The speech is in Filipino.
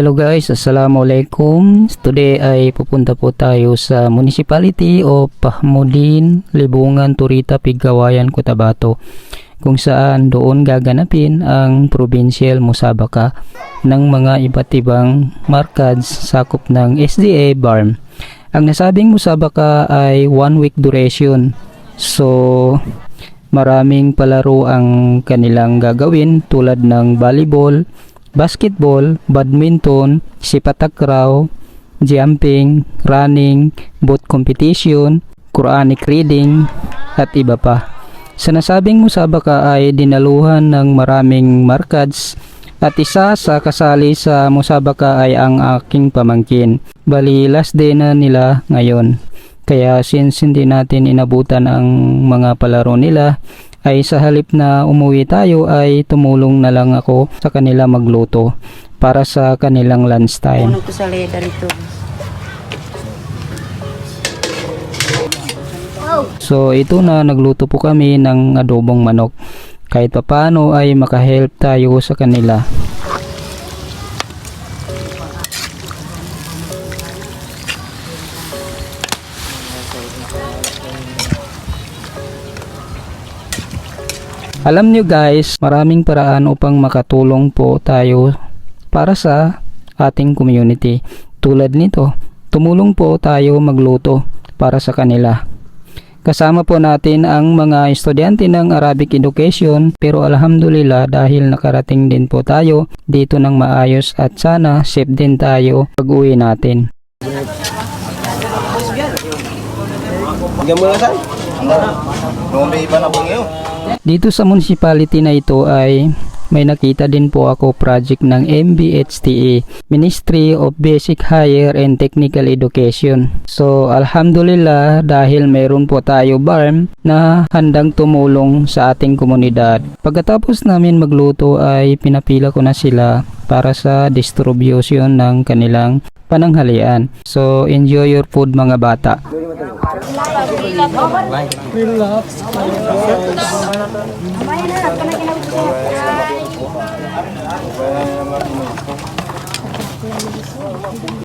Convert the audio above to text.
Hello guys, Assalamualaikum. Today ay pupunta po tayo sa Municipality of Pahmudin, Libungan, Turita, Pigawayan, Cotabato kung saan doon gaganapin ang provincial musabaka ng mga iba't ibang markads sakop ng SDA BARM. Ang nasabing musabaka ay one week duration. So, maraming palaro ang kanilang gagawin tulad ng volleyball, basketball, badminton, sipatakraw, jumping, running, boat competition, Quranic reading, at iba pa. Sa nasabing musabaka ay dinaluhan ng maraming markads at isa sa kasali sa musabaka ay ang aking pamangkin. Bali last day na nila ngayon. Kaya since hindi natin inabutan ang mga palaro nila, ay sa halip na umuwi tayo ay tumulong na lang ako sa kanila magluto para sa kanilang lunch time. Puno ko sa leda rito. So ito na nagluto po kami ng adobong manok. Kahit papaano ay makahelp tayo sa kanila. Alam nyo guys, maraming paraan upang makatulong po tayo para sa ating community. Tulad nito, tumulong po tayo magluto para sa kanila. Kasama po natin ang mga estudyante ng Arabic Education pero alhamdulillah dahil nakarating din po tayo dito ng maayos at sana safe din tayo pag uwi natin. Na saan? Nung may iba na po ngayon. Dito sa municipality na ito ay may nakita din po ako project ng MBHTA, Ministry of Basic Higher and Technical Education. So, alhamdulillah dahil mayroon po tayo BARM na handang tumulong sa ating komunidad. Pagkatapos namin magluto ay pinapila ko na sila para sa distribution ng kanilang pananghalian. So, enjoy your food mga bata. Relax. Relax.